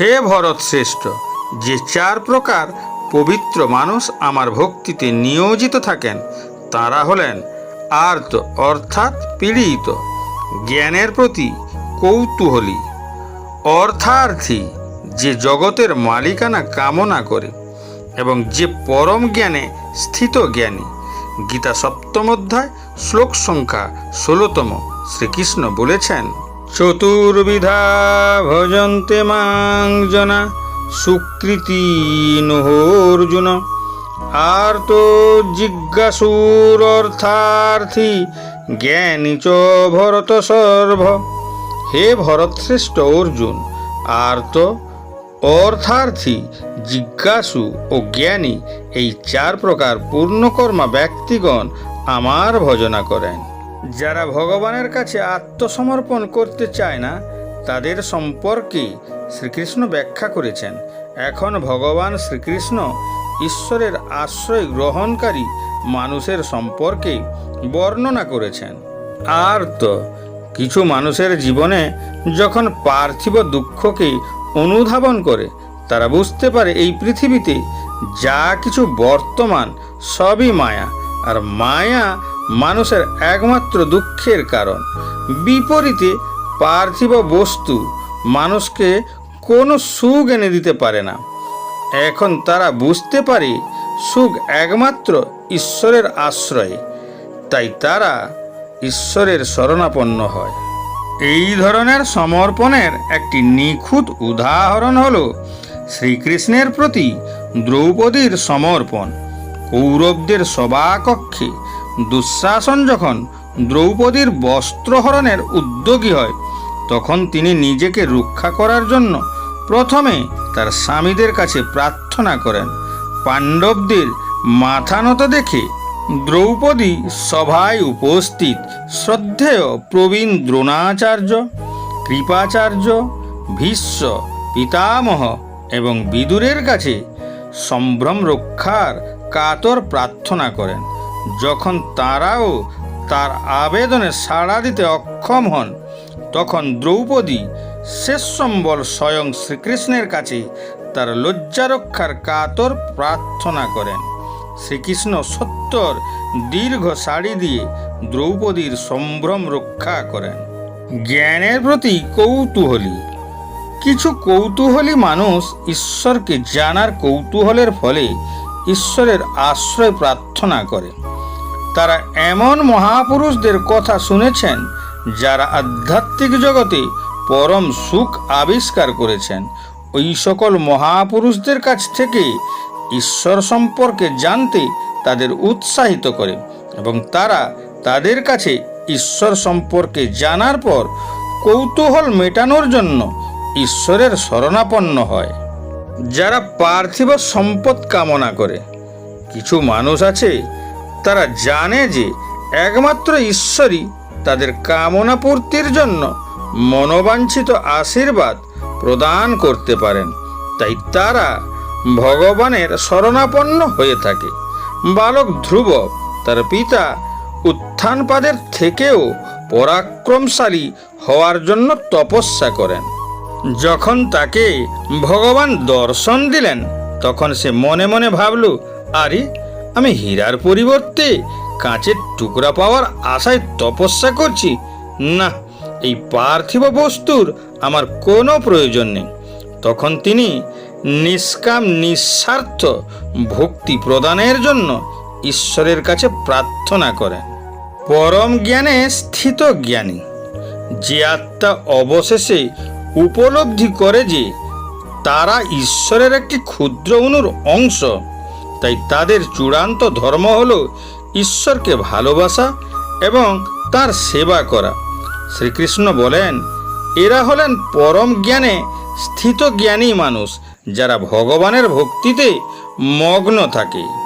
হে ভরত শ্রেষ্ঠ, যে চার প্রকার পবিত্র মানুষ আমার ভক্তিতে নিয়োজিত থাকেন, তারা হলেন আর্ত অর্থাৎ পীড়িত, জ্ঞানের প্রতি কৌতূহলী, অর্থার্থী, যে জগতের মালিকানা কামনা করে এবং যে পরম জ্ঞানে স্থিত জ্ঞানী। গীতা সপ্তম অধ্যায়, শ্লোক সংখ্যা ষোলোতম শ্রীকৃষ্ণ বলেছেন চতুর্বিধা ভজন্তে মাংজনা সুকৃতি অর্জুন আর তো জিজ্ঞাসুর অর্থার্থী, জ্ঞানী চ ভরত সর্ব। হে ভরতশ্রেষ্ঠ অর্জুন আর তো অর্থার্থী, জিজ্ঞাসু ও জ্ঞানী এই চার প্রকার পূর্ণকর্মা ব্যক্তিগণ আমার ভজনা করেন। যারা ভগবানের কাছে আত্মসমর্পণ করতে চায় না, তাদের সম্পর্কে শ্রীকৃষ্ণ ব্যাখ্যা করেছেন। এখন ভগবান শ্রীকৃষ্ণ ঈশ্বরের আশ্রয় গ্রহণকারী মানুষের সম্পর্কে বর্ণনা করেছেন। আর তো কিছু মানুষের জীবনে যখন পার্থিব দুঃখকে অনুধাবন করে, তারা বুঝতে পারে এই পৃথিবীতে যা কিছু বর্তমান সবই মায়া, আর মায়া মানুষের একমাত্র দুঃখের কারণ। বিপরীতে পার্থিব বস্তু মানুষকে কোনো সুখ এনে দিতে পারে না। এখন তারা বুঝতে পারে সুখ একমাত্র ঈশ্বরের আশ্রয়ে, তাই তারা ঈশ্বরের শরণাপন্ন হয়। এই ধরনের সমর্পণের একটি নিখুঁত উদাহরণ হল শ্রীকৃষ্ণের প্রতি দ্রৌপদীর সমর্পণ। কৌরবদের সভাকক্ষে দুঃশাসন যখন দ্রৌপদীর বস্ত্রহরণের উদ্যোগী হয়, তখন তিনি নিজেকে রক্ষা করার জন্য প্রথমে তার স্বামীদের কাছে প্রার্থনা করেন। পাণ্ডবদের মাথা নত দেখে দ্রৌপদী সভায় উপস্থিত শ্রদ্ধেয় প্রবীণ দ্রোণাচার্য, কৃপাচার্য, ভীষ্ম, পিতামহ এবং বিদুরের কাছে সম্ভ্রম রক্ষার কাতর প্রার্থনা করেন। যখন তারাও তার আবেদনে সাড়া দিতে অক্ষম হন, তখন দ্রৌপদী শেষ সম্বল স্বয়ং শ্রীকৃষ্ণের কাছে তার লজ্জারক্ষার কাতর প্রার্থনা করেন। শ্রীকৃষ্ণ সত্তর দীর্ঘ শাড়ি দিয়ে দ্রৌপদীর সম্ভ্রম রক্ষা করেন। জ্ঞানের প্রতি কৌতূহলী। কিছু কৌতূহলী মানুষ ঈশ্বরকে জানার কৌতূহলের ফলে ঈশ্বরের আশ্রয় প্রার্থনা করে। তারা এমন মহাপুরুষদের কথা শুনেছেন, যারা আধ্যাত্মিক জগতে পরম সুখ আবিষ্কার করেছেন। ওই সকল মহাপুরুষদের কাছ থেকে ঈশ্বর সম্পর্কে জানতে তাদের উৎসাহিত করে এবং তারা তাদের কাছে ঈশ্বর সম্পর্কে জানার পর কৌতূহল মেটানোর জন্য ঈশ্বরের শরণাপন্ন হয়। যারা পার্থিব সম্পদ কামনা করে। কিছু মানুষ আছে, তারা জানে যে একমাত্র ঈশ্বরই তাদের কামনা পূর্তির জন্য মনোবাঞ্ছিত আশীর্বাদ প্রদান করতে পারেন। তাই তারা ভগবানের শরণাপন্ন হয়ে থাকে। বালক ধ্রুব তার পিতা উত্থানপাদের থেকেও পরাক্রমশালী হওয়ার জন্য তপস্যা করেন। যখন তাকে ভগবান দর্শন দিলেন, তখন সে মনে মনে ভাবল, আরে, আমি হীরার পরিবর্তে কাঁচের টুকরা পাওয়ার আশায় তপস্যা করছি। না, এই পার্থিব বস্তুর আমার কোনো প্রয়োজন নেই। তখন তিনি নিষ্কাম, নিঃস্বার্থ ভক্তি প্রদানের জন্য ঈশ্বরের কাছে প্রার্থনা করেন। পরম জ্ঞানে স্থিত জ্ঞানী, যে আত্মা অবশেষে উপলব্ধি করে যে তারা ঈশ্বরের একটি ক্ষুদ্র অনুর অংশ। তাই তাদের চূড়ান্ত ধর্ম হল ঈশ্বরকে ভালোবাসা এবং তার সেবা করা। শ্রীকৃষ্ণ বলেন, এরা হলেন পরম জ্ঞানে স্থিত জ্ঞানী মানুষ, যারা ভগবানের ভক্তিতে মগ্ন থাকে।